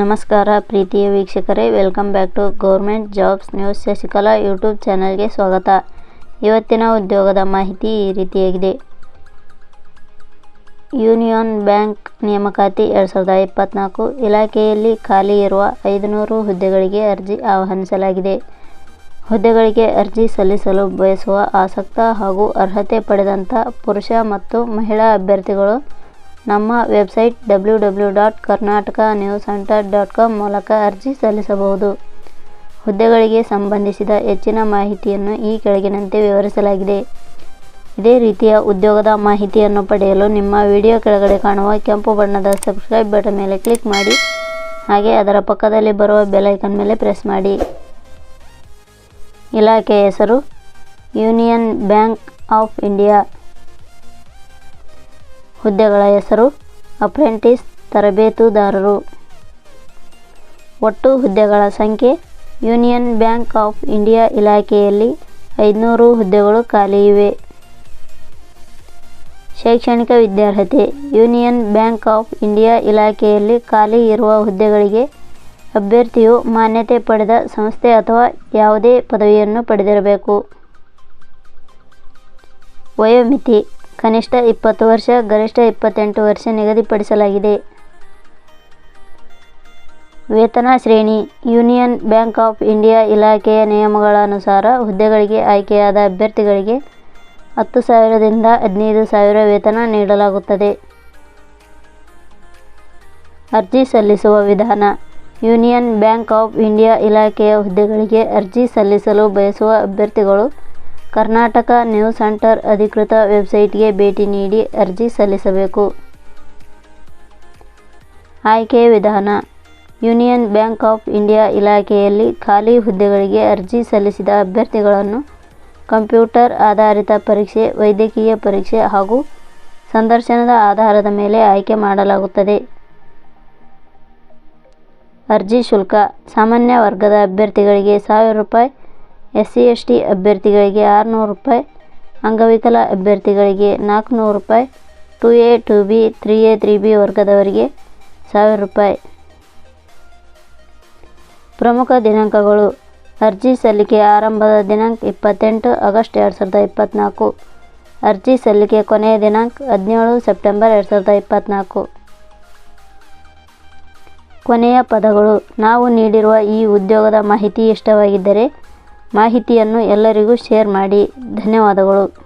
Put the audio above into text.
ನಮಸ್ಕಾರ ಪ್ರೀತಿಯ ವೀಕ್ಷಕರೇ welcome back to government jobs news Shashikala YouTube ಚಾನಲ್ಗೆ ಸ್ವಾಗತ. ಇವತ್ತಿನ ಉದ್ಯೋಗದ ಮಾಹಿತಿ ಈ ರೀತಿಯಾಗಿದೆ. ಯೂನಿಯನ್ ಬ್ಯಾಂಕ್ ನೇಮಕಾತಿ ಎರಡು ಸಾವಿರದ ಇಪ್ಪತ್ತ್ನಾಲ್ಕು ಇಲಾಖೆಯಲ್ಲಿ ಖಾಲಿ ಇರುವ ಐದುನೂರು ಹುದ್ದೆಗಳಿಗೆ ಅರ್ಜಿ ಆಹ್ವಾನಿಸಲಾಗಿದೆ. ಹುದ್ದೆಗಳಿಗೆ ಅರ್ಜಿ ಸಲ್ಲಿಸಲು ಬಯಸುವ ಆಸಕ್ತ ಹಾಗೂ ಅರ್ಹತೆ ಪಡೆದಂಥ ಪುರುಷ ಮತ್ತು ಮಹಿಳಾ ಅಭ್ಯರ್ಥಿಗಳು ನಮ್ಮ website W W dot Karnataka news centre dot com ಮೂಲಕ ಅರ್ಜಿ ಸಲ್ಲಿಸಬಹುದು. ಹುದ್ದೆಗಳಿಗೆ ಸಂಬಂಧಿಸಿದ ಹೆಚ್ಚಿನ ಮಾಹಿತಿಯನ್ನು ಈ ಕೆಳಗಿನಂತೆ ವಿವರಿಸಲಾಗಿದೆ. ಇದೇ ರೀತಿಯ ಉದ್ಯೋಗದ ಮಾಹಿತಿಯನ್ನು ಪಡೆಯಲು ನಿಮ್ಮ ವಿಡಿಯೋ ಕೆಳಗಡೆ ಕಾಣುವ ಕೆಂಪು ಬಣ್ಣದ ಸಬ್ಸ್ಕ್ರೈಬ್ ಬಟನ್ ಮೇಲೆ ಕ್ಲಿಕ್ ಮಾಡಿ, ಹಾಗೆ ಅದರ ಪಕ್ಕದಲ್ಲಿ ಬರುವ ಬೆಲೈಕನ್ ಮೇಲೆ ಪ್ರೆಸ್ ಮಾಡಿ. ಇಲಾಖೆಯ ಹೆಸರು ಯೂನಿಯನ್ ಬ್ಯಾಂಕ್ ಆಫ್ ಇಂಡಿಯಾ ಹುದ್ದೆಗಳ ಹೆಸರು, ಅಪ್ರೆಂಟಿಸ್ ತರಬೇತುದಾರರು. ಒಟ್ಟು ಹುದ್ದೆಗಳ ಸಂಖ್ಯೆ, ಯೂನಿಯನ್ ಬ್ಯಾಂಕ್ ಆಫ್ ಇಂಡಿಯಾ ಇಲಾಖೆಯಲ್ಲಿ ಐದುನೂರು ಹುದ್ದೆಗಳು ಖಾಲಿ ಇವೆ. ಶೈಕ್ಷಣಿಕ ವಿದ್ಯಾರ್ಹತೆ, ಯೂನಿಯನ್ ಬ್ಯಾಂಕ್ ಆಫ್ ಇಂಡಿಯಾ ಇಲಾಖೆಯಲ್ಲಿ ಖಾಲಿ ಇರುವ ಹುದ್ದೆಗಳಿಗೆ ಅಭ್ಯರ್ಥಿಯು ಮಾನ್ಯತೆ ಪಡೆದ ಸಂಸ್ಥೆ ಅಥವಾ ಯಾವುದೇ ಪದವಿಯನ್ನು ಪಡೆದಿರಬೇಕು. ವಯೋಮಿತಿ ಕನಿಷ್ಠ ಇಪ್ಪತ್ತು ವರ್ಷ, ಗರಿಷ್ಠ ಇಪ್ಪತ್ತೆಂಟು ವರ್ಷ ನಿಗದಿಪಡಿಸಲಾಗಿದೆ. ವೇತನ ಶ್ರೇಣಿ, ಯೂನಿಯನ್ ಬ್ಯಾಂಕ್ ಆಫ್ ಇಂಡಿಯಾ ಇಲಾಖೆಯ ನಿಯಮಗಳ ಅನುಸಾರ ಹುದ್ದೆಗಳಿಗೆ ಆಯ್ಕೆಯಾದ ಅಭ್ಯರ್ಥಿಗಳಿಗೆ ಹತ್ತು ಸಾವಿರದಿಂದ ಹದಿನೈದು ಸಾವಿರ ವೇತನ ನೀಡಲಾಗುತ್ತದೆ. ಅರ್ಜಿ ಸಲ್ಲಿಸುವ ವಿಧಾನ, ಯೂನಿಯನ್ ಬ್ಯಾಂಕ್ ಆಫ್ ಇಂಡಿಯಾ ಇಲಾಖೆಯ ಹುದ್ದೆಗಳಿಗೆ ಅರ್ಜಿ ಸಲ್ಲಿಸಲು ಬಯಸುವ ಅಭ್ಯರ್ಥಿಗಳು ಕರ್ನಾಟಕ ನ್ಯೂಸ್ ಸೆಂಟರ್ ಅಧಿಕೃತ ವೆಬ್ಸೈಟ್ಗೆ ಭೇಟಿ ನೀಡಿ ಅರ್ಜಿ ಸಲ್ಲಿಸಬೇಕು. ಆಯ್ಕೆ ವಿಧಾನ. ಯೂನಿಯನ್ ಬ್ಯಾಂಕ್ ಆಫ್ ಇಂಡಿಯಾ ಇಲಾಖೆಯಲ್ಲಿ ಖಾಲಿ ಹುದ್ದೆಗಳಿಗೆ ಅರ್ಜಿ ಸಲ್ಲಿಸಿದ ಅಭ್ಯರ್ಥಿಗಳನ್ನು ಕಂಪ್ಯೂಟರ್ ಆಧಾರಿತ ಪರೀಕ್ಷೆ, ವೈದ್ಯಕೀಯ ಪರೀಕ್ಷೆ ಹಾಗೂ ಸಂದರ್ಶನದ ಆಧಾರದ ಮೇಲೆ ಆಯ್ಕೆ ಮಾಡಲಾಗುತ್ತದೆ. ಅರ್ಜಿ ಶುಲ್ಕ. ಸಾಮಾನ್ಯ ವರ್ಗದ ಅಭ್ಯರ್ಥಿಗಳಿಗೆ ಸಾವಿರ ರೂಪಾಯಿ ಎಸ್ ಸಿ ಎಸ್ ಟಿ ಅಭ್ಯರ್ಥಿಗಳಿಗೆ ಆರುನೂರು ರೂಪಾಯಿ, ಅಂಗವಿಕಲ ಅಭ್ಯರ್ಥಿಗಳಿಗೆ ನಾಲ್ಕುನೂರು ರೂಪಾಯಿ, two A, two B, three A, three B ವರ್ಗದವರಿಗೆ ಸಾವಿರ ರೂಪಾಯಿ. ಪ್ರಮುಖ ದಿನಾಂಕಗಳು. ಅರ್ಜಿ ಸಲ್ಲಿಕೆ ಆರಂಭದ ದಿನಾಂಕ ಇಪ್ಪತ್ತೆಂಟು ಆಗಸ್ಟ್ ಎರಡು ಸಾವಿರದ ಇಪ್ಪತ್ತ್ನಾಲ್ಕು ಅರ್ಜಿ ಸಲ್ಲಿಕೆ ಕೊನೆಯ ದಿನಾಂಕ ಹದಿನೇಳು ಸೆಪ್ಟೆಂಬರ್ ಎರಡು ಸಾವಿರದ ಇಪ್ಪತ್ತ್ನಾಲ್ಕು ಕೊನೆಯ ಪದಗಳು. ನಾವು ನೀಡಿರುವ ಈ ಉದ್ಯೋಗದ ಮಾಹಿತಿ ಇಷ್ಟವಾಗಿದ್ದರೆ ಮಾಹಿತಿಯನ್ನು ಎಲ್ಲರಿಗೂ ಶೇರ್ ಮಾಡಿ. ಧನ್ಯವಾದಗಳು.